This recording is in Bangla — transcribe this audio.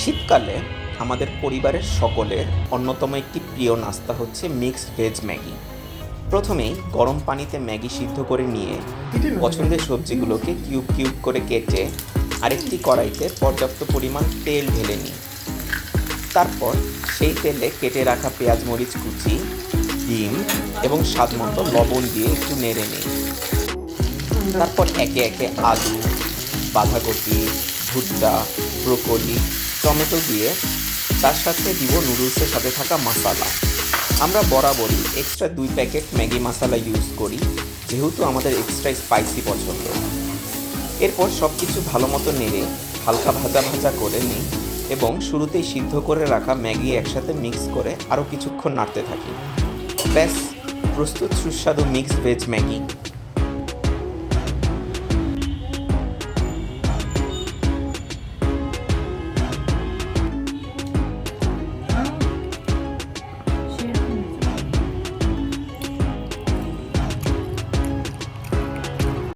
শীতকালে আমাদের পরিবারের সকলের অন্যতম একটি প্রিয় নাস্তা হচ্ছে মিক্সড ভেজ ম্যাগি। প্রথমেই গরম পানিতে ম্যাগি সিদ্ধ করে নিয়ে পছন্দের সবজিগুলোকে কিউব কিউব করে কেটে আরেকটি কড়াইতে পর্যাপ্ত পরিমাণ তেল ঢেলে নিই। তারপর সেই তেলে কেটে রাখা পেঁয়াজ, মরিচ কুচি, ডিম এবং স্বাদ মতো লবণ দিয়ে একটু নেড়ে নিই। তারপর একে একে আলু, বাঁধাকপি, ভুট্টা, ব্রোকলি টমেটো দিয়ে তার সাথে দিব নুডলসের সাথে থাকা মশালা। আমরা বরাবরই এক্সট্রা দুই প্যাকেট ম্যাগি মশালা ইউজ করি, যেহেতু আমাদের এক্সট্রা স্পাইসি পছন্দ। এরপর সব কিছু ভালো মতো নেড়ে হালকা ভাজা ভাজা করে নিই এবং শুরুতেই সিদ্ধ করে রাখা ম্যাগি একসাথে মিক্স করে আরও কিছুক্ষণ নাড়তে থাকি। ব্যাস, প্রস্তুত সুস্বাদু মিক্স ভেজ ম্যাগি।